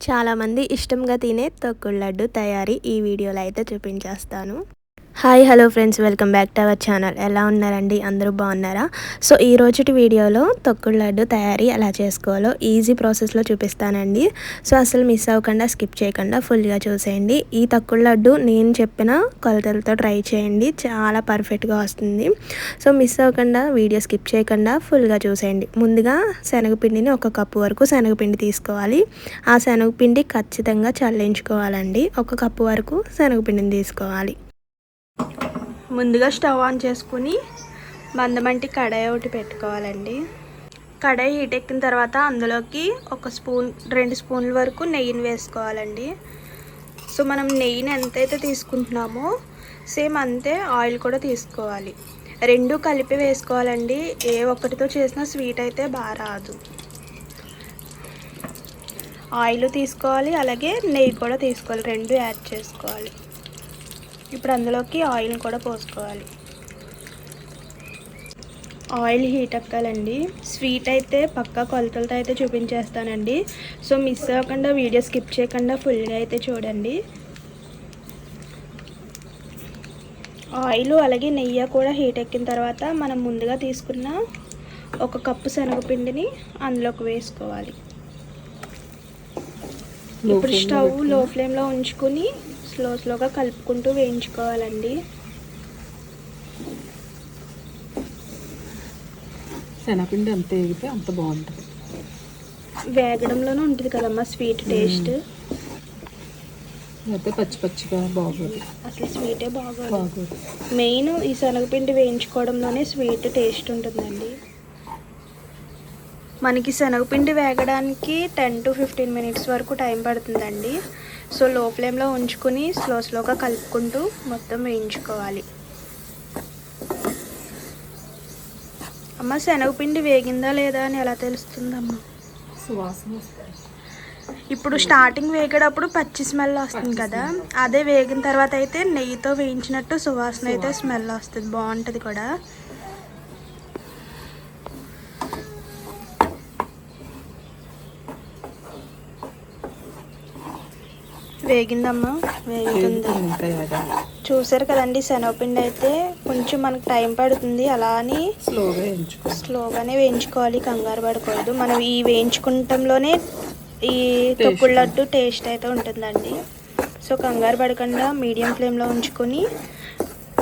చాలామంది ఇష్టంగా తినే తొక్కుడు లడ్డు తయారీ ఈ వీడియోలో అయితే చూపించేస్తాను. Hi hello friends welcome back to our channel. ఎలా ఉన్నారండి? అందరూ బాగున్నారా? సో ఈ రోజుటి వీడియోలో తొక్కుడు లడ్డు తయారీ ఎలా చేసుకోవాలో ఈజీ ప్రాసెస్లో చూపిస్తానండి. సో అసలు మిస్ అవ్వకుండా స్కిప్ చేయకుండా ఫుల్గా చూసేయండి. ఈ తొక్కుడు లడ్డు నేను చెప్పిన కొలతలతో ట్రై చేయండి. చాలా పర్ఫెక్ట్గా వస్తుంది. సో మిస్ అవ్వకుండా వీడియో స్కిప్ చేయకుండా ఫుల్గా చూసేయండి. ముందుగా శనగపిండిని ఒక కప్పు వరకు శనగపిండి తీసుకోవాలి. ఆ శనగపిండి ఖచ్చితంగా చల్లించుకోవాలండి. ఒక కప్పు వరకు శనగపిండిని తీసుకోవాలి. ముందుగా స్టవ్ ఆన్ చేసుకుని మందమంటి కడాయి ఒకటి పెట్టుకోవాలండి. కడాయి హీట్ ఎక్కిన తర్వాత అందులోకి ఒక స్పూన్ రెండు స్పూన్ల వరకు నెయ్యిని వేసుకోవాలండి. సో మనం నెయ్యిని ఎంతైతే తీసుకుంటున్నామో సేమ్ అంతే ఆయిల్ కూడా తీసుకోవాలి. రెండు కలిపి వేసుకోవాలండి. ఏ ఒక్కటితో చేసిన స్వీట్ అయితే బాగా రాదు. ఆయిల్ తీసుకోవాలి అలాగే నెయ్యి కూడా తీసుకోవాలి. రెండు యాడ్ చేసుకోవాలి. ఇప్పుడు అందులోకి ఆయిల్ని కూడా పోసుకోవాలి. ఆయిల్ హీట్ ఎక్కాలండి స్వీట్ అయితే పక్కా కొలతలతో అయితే చూపించేస్తానండి. సో మిస్ అవ్వకుండా వీడియో స్కిప్ చేయకుండా ఫుల్గా అయితే చూడండి. ఆయిల్ అలాగే నెయ్యి కూడా హీట్ ఎక్కిన తర్వాత మనం ముందుగా తీసుకున్న ఒక కప్పు శనగపిండిని అందులోకి వేసుకోవాలి. ఇప్పుడు స్టవ్లో ఫ్లేమ్లో ఉంచుకుని స్లో స్లోగా కలుపుకుంటూ వేయించుకోవాలండి. శనగపిండి ఎంత వేగితే అంత బాగుంటుంది. వేగడంలోనే ఉంటుంది కదమ్మా స్వీట్ టేస్ట్. అయితే పచ్చి పచ్చిగా బాగోదు. అసలు స్వీటే బాగోదు. బాగోదు. మెయిన్ ఈ శనగపిండి వేయించుకోవడంలోనే స్వీట్ టేస్ట్ ఉంటుందండి. మనకి శనగపిండి వేగడానికి టెన్ టు ఫిఫ్టీన్ మినిట్స్ వరకు టైం పడుతుందండి. సో లో ఫ్లేమ్లో ఉంచుకుని స్లో స్లోగా కలుపుకుంటూ మొత్తం వేయించుకోవాలి. అమ్మ శనగపిండి వేగిందా లేదా అని ఎలా తెలుస్తుందమ్మా? సువాసన. ఇప్పుడు స్టార్టింగ్ వేగేటప్పుడు పచ్చి స్మెల్ వస్తుంది కదా? అదే వేగిన తర్వాత అయితే నెయ్యితో వేయించినట్టు సువాసన అయితే స్మెల్ వస్తుంది. బాగుంటుంది కూడా. వేగిందమ్మా వేగుతుంది. చూసారు కదండి శనగపిండి అయితే కొంచెం మనకు టైం పడుతుంది అలా అని స్లోగా స్లోగానే వేయించుకోవాలి కంగారు పడకూడదు. మనం ఈ వేయించుకుంటంలోనే ఈ తొక్కుడు లడ్డు టేస్ట్ అయితే ఉంటుందండి. సో కంగారు పడకుండా మీడియం ఫ్లేమ్లో ఉంచుకొని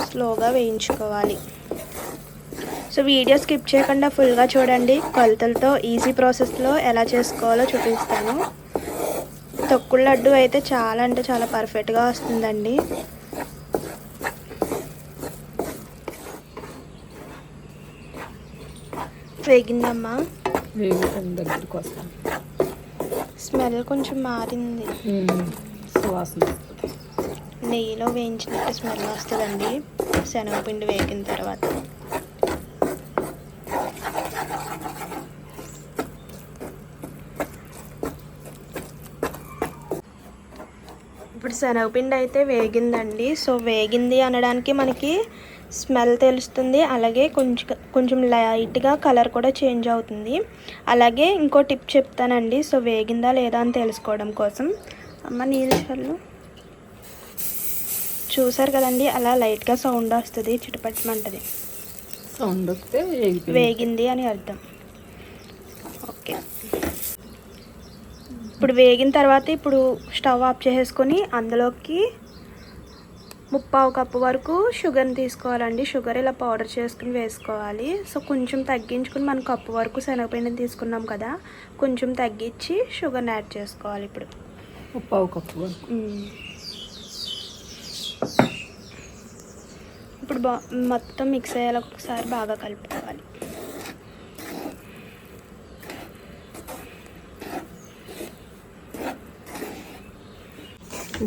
స్లోగా వేయించుకోవాలి. సో వీడియో స్కిప్ చేయకుండా ఫుల్గా చూడండి. కొలతలతో ఈజీ ప్రాసెస్లో ఎలా చేసుకోవాలో చూపిస్తాను. తొక్కుడు లడ్డు అయితే చాలా అంటే చాలా పర్ఫెక్ట్గా వస్తుందండి. వేగిందమ్మా. దగ్గరికి స్మెల్ కొంచెం మారింది. సువాసన. నెయ్యిలో వేయించినట్టు స్మెల్ వస్తుందండి. శనగపిండి వేగిన తర్వాత. ఇప్పుడు శనగపిండి అయితే వేగిందండి. సో వేగింది అనడానికి మనకి స్మెల్ తెలుస్తుంది. అలాగే కొంచెం కొంచెం లైట్గా కలర్ కూడా చేంజ్ అవుతుంది. అలాగే ఇంకో టిప్ చెప్తానండి. సో వేగిందా లేదా అని తెలుసుకోవడం కోసం. అమ్మ నీళ్ళు చల్లు. చూసారు కదండి అలా లైట్గా సౌండ్ వస్తుంది చిటపట్టమంటది సౌండ్ వస్తే వేగింది అని అర్థం. ఓకే. ఇప్పుడు వేగిన తర్వాత ఇప్పుడు స్టవ్ ఆఫ్ చేసేసుకొని అందులోకి ముప్పావు కప్పు వరకు షుగర్ని తీసుకోవాలండి. షుగర్ ఇలా పౌడర్ చేసుకుని వేసుకోవాలి. సో కొంచెం తగ్గించుకుని మనం కప్పు వరకు శనగపిండిని తీసుకున్నాం కదా కొంచెం తగ్గించి షుగర్ని యాడ్ చేసుకోవాలి ఇప్పుడు. ఉప్పావు కప్పు. ఇప్పుడు బా మొత్తం మిక్స్ అయ్యేలా ఒకసారి బాగా కలుపుకోవాలి.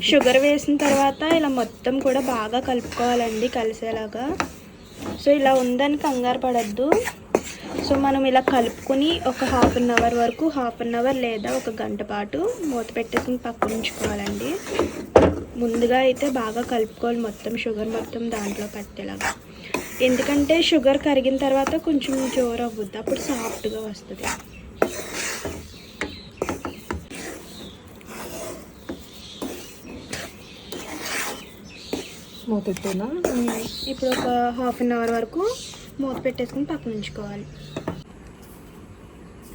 షుగర్ వేసిన తర్వాత ఇలా మొత్తం కూడా బాగా కలుపుకోవాలండి కలిసేలాగా. సో ఇలా ఉందని కంగారు పడద్దు. సో మనం ఇలా కలుపుకొని ఒక హాఫ్ అన్ అవర్ వరకు హాఫ్ అన్ అవర్ లేదా ఒక గంట పాటు మూత పెట్టేసుకుని పక్కన ఉంచుకోవాలండి. ముందుగా అయితే బాగా కలుపుకోవాలి మొత్తం షుగర్ మొత్తం దాంట్లో పట్టేలాగా. ఎందుకంటే షుగర్ కరిగిన తర్వాత కొంచెం జోరు అవ్వద్దు అప్పుడు సాఫ్ట్గా వస్తుంది. మూత పెట్టేనా ఇప్పుడు ఒక హాఫ్ అన్ అవర్ వరకు మూత పెట్టేసుకుని పక్కన ఉంచుకోవాలి.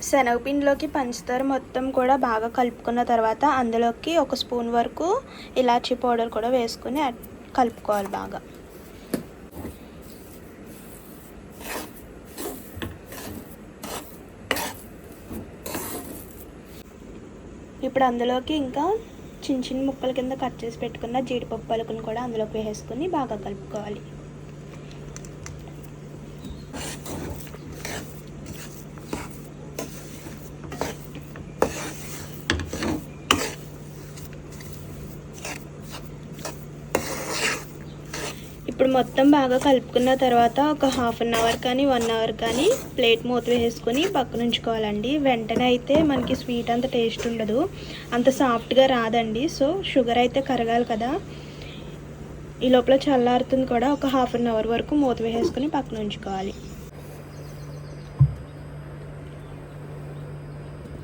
శనగపిండిలోకి పంచదార మొత్తం కూడా బాగా కలుపుకున్న తర్వాత అందులోకి ఒక స్పూన్ వరకు ఇలాచీ పౌడర్ కూడా వేసుకుని కలుపుకోవాలి బాగా. ఇప్పుడు అందులోకి ఇంకా చిన్న చిన్న ముక్కల కింద కట్ చేసి పెట్టుకున్న జీడిపప్పు పలుకుని కూడా అందులోకి వేసుకుని బాగా కలుపుకోవాలి ఇప్పుడు మొత్తం బాగా కలుపుకున్న తర్వాత ఒక హాఫ్ అన్ అవర్ కానీ వన్ అవర్ కానీ ప్లేట్ మూత వేసుకొని పక్కన ఉంచుకోవాలండి. వెంటనే అయితే మనకి స్వీట్ అంత టేస్ట్ ఉండదు. అంత సాఫ్ట్గా రాదండి. సో షుగర్ అయితే కరగాలి కదా. ఈ లోపల చల్లారుతుంది కూడా. ఒక హాఫ్ అన్ అవర్ వరకు మూత వేసుకొని పక్కన ఉంచుకోవాలి.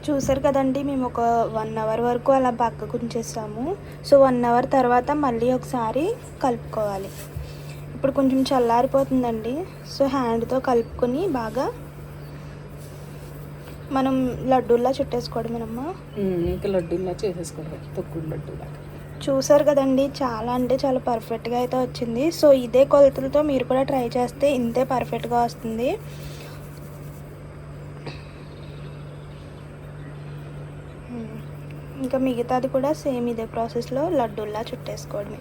చూసారు కదండి మేము ఒక వన్ అవర్ వరకు అలా పక్కకు ఉంచేసాము. సో వన్ అవర్ తర్వాత మళ్ళీ ఒకసారి కలుపుకోవాలి. ఇప్పుడు కొంచెం చల్లారిపోతుందండి. సో హ్యాండ్తో కలుపుకొని బాగా మనం లడ్డూల్లా చుట్టేసుకోవడమేనమ్మా ఉమ్, ఇంకా లడ్డూలా చేసేసుకోవాలి. తొక్కుడు లడ్డూలా చూసారు కదండి చాలా అంటే చాలా పర్ఫెక్ట్గా అయితే వచ్చింది. సో ఇదే కొలతలతో మీరు కూడా ట్రై చేస్తే ఇంతే పర్ఫెక్ట్గా వస్తుంది. ఇంకా మిగతాది కూడా సేమ్ ఇదే ప్రాసెస్లో లడ్డూల్లా చుట్టేసుకోవడమే.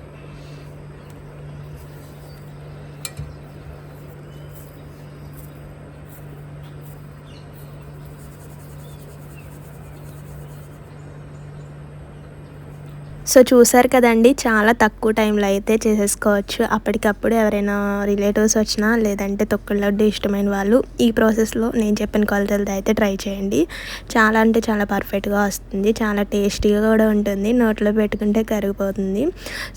సో చూసారు కదండి చాలా తక్కువ టైంలో అయితే చేసేసుకోవచ్చు. అప్పటికప్పుడు ఎవరైనా రిలేటివ్స్ వచ్చినా లేదంటే తొక్కుడు లడ్డు ఇష్టమైన వాళ్ళు ఈ ప్రాసెస్లో నేను చెప్పిన కొలతలతో అయితే ట్రై చేయండి. చాలా అంటే చాలా పర్ఫెక్ట్గా వస్తుంది. చాలా టేస్టీగా కూడా ఉంటుంది. నోట్లో పెట్టుకుంటే కరిగిపోతుంది.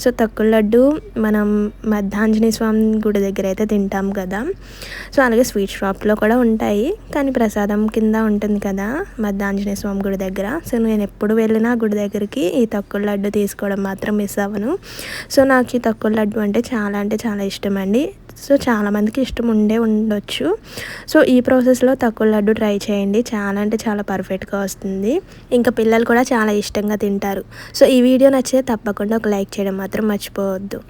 సో తొక్కుడు లడ్డు మనం మధ్యాంజనేయ స్వామి గుడి దగ్గర అయితే తింటాం కదా. సో అలాగే స్వీట్ షాప్లో కూడా ఉంటాయి. కానీ ప్రసాదం కింద ఉంటుంది కదా మధ్యాంజనేయ స్వామి గుడి దగ్గర. సో నేను ఎప్పుడు వెళ్ళినా గుడి దగ్గరికి ఈ తక్కువ లడ్డు తీసుకోవడం మాత్రం మిస్ అవ్వను. సో నాకు ఈ తక్కువ లడ్డు అంటే చాలా అంటే చాలా ఇష్టం అండి సో చాలామందికి ఇష్టం ఉండే ఉండొచ్చు. సో ఈ ప్రాసెస్లో తక్కువ లడ్డు ట్రై చేయండి. చాలా అంటే చాలా పర్ఫెక్ట్గా వస్తుంది. ఇంకా పిల్లలు కూడా చాలా ఇష్టంగా తింటారు. సో ఈ వీడియో నచ్చితే తప్పకుండా ఒక లైక్ చేయడం మాత్రం మర్చిపోవద్దు.